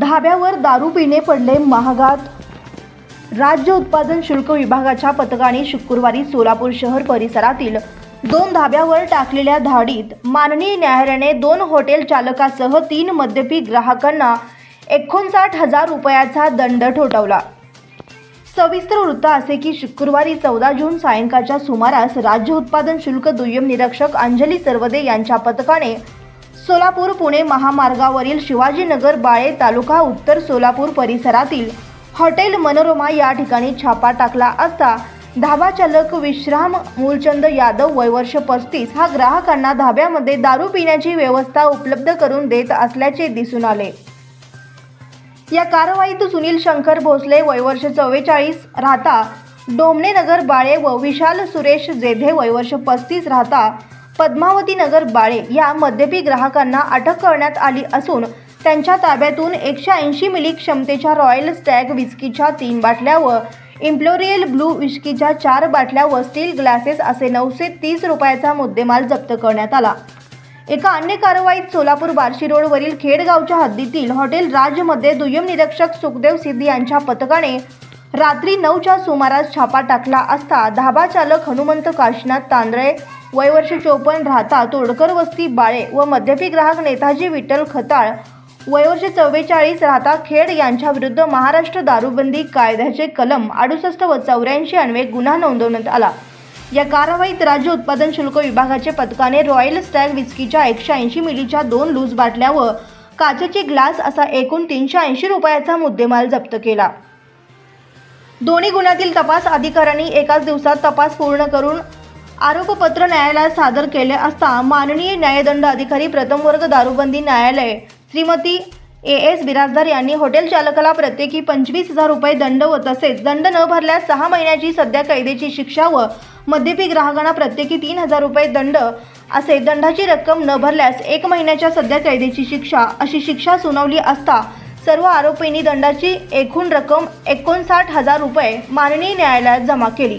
धाब्यावर दारू पिणे पडले महागात. राज्य उत्पादन शुल्क विभागाच्या पथकाने शुक्रवारी सोलापूर शहर परिसरातील दोन धाब्यावर टाकलेल्या धाडीत माननीय न्यायालयाने दोन हॉटेल चालकासह तीन मद्यपी ग्राहकांना एकोणसाठ हजार रुपयाचा दंड ठोठावला. सविस्तर वृत्त असे की शुक्रवारी चौदा जून सायंकाळच्या सुमारास राज्य उत्पादन शुल्क दुय्यम निरीक्षक अंजली सर्वदे यांच्या पथकाने सोलापूर पुणे महामार्गावरील शिवाजीनगर बाळे तालुका उत्तर सोलापूर परिसरातील हॉटेल मनोरमा या ठिकाणी छापा टाकला असता धाबा चालक विश्राम मूलचंद यादव वयवर्ष पस्तीस हा ग्राहकांना धाब्यामध्ये दारू पिण्याची व्यवस्था उपलब्ध करून देत असल्याचे दिसून आले. या कारवाईत सुनील शंकर भोसले वयवर्ष चव्वेचाळीस राहता डोमणेनगर बाळे व विशाल सुरेश जेधे वयवर्ष पस्तीस राहता पद्मावती नगर बाळे या मद्यपी ग्राहकांना अटक करण्यात आली असून त्यांच्या ताब्यातून एकशे ऐंशी मिली क्षमतेच्या रॉयल स्टॅग विस्कीच्या तीन बाटल्या व इम्प्लोरियल ब्लू विस्कीच्या चार बाटल्या व स्टील ग्लासेस असे नऊशे तीस रुपयाचा मुद्देमाल जप्त करण्यात आला. एका अन्य कारवाईत सोलापूर बार्शी रोडवरील खेडगावच्या हद्दीतील हॉटेल राजमध्ये दुय्यम निरीक्षक सुखदेव सिद्धी यांच्या पथकाने रात्री नऊच्या सुमारास छापा टाकला असता धाबा चालक हनुमंत काशीनाथ तांदळे वयवर्ष चोपन्न राहता तोडकर वस्ती बाळे व मद्यपी ग्राहक नेताजी विठ्ठल खताळ वयवर्ष चव्वेचाळीस राहता खेड यांच्या विरुद्ध महाराष्ट्र दारूबंदी कायद्याचे कलम अडुसष्ट व चौऱ्याऐंशी अन्वये गुन्हा नोंदवण्यात आला. या कारवाईत राज्य उत्पादन शुल्क विभागाचे पथकाने रॉयल स्टॅग विस्कीच्या एकशे ऐंशी मिलीच्या दोन लूज बाटल्या व काचेची ग्लास असा एकूण तीनशे ऐंशी रुपयाचा मुद्देमाल जप्त केला. दोन्ही गुन्ह्यातील तपास अधिकाऱ्यांनी एकाच दिवसात तपास पूर्ण करून आरोपपत्र न्यायालयात सादर केले असता माननीय न्यायदंड अधिकारी प्रथम वर्ग दारूबंदी न्यायालय श्रीमती ए एस बिराजदार यांनी हॉटेल चालकाला प्रत्येकी पंचवीस हजार रुपये दंड व तसेच दंड न भरल्यास सहा महिन्याची सध्या कैदेची शिक्षा व मद्यपी ग्राहकांना प्रत्येकी तीन हजार रुपये दंड असे दंडाची रक्कम न भरल्यास एक महिन्याच्या सध्या कैदेची शिक्षा अशी शिक्षा सुनावली असता सर्व आरोपींनी दंडाची एकूण रक्कम एकोणसाठ हजार रुपये माननीय न्यायालयात जमा केली.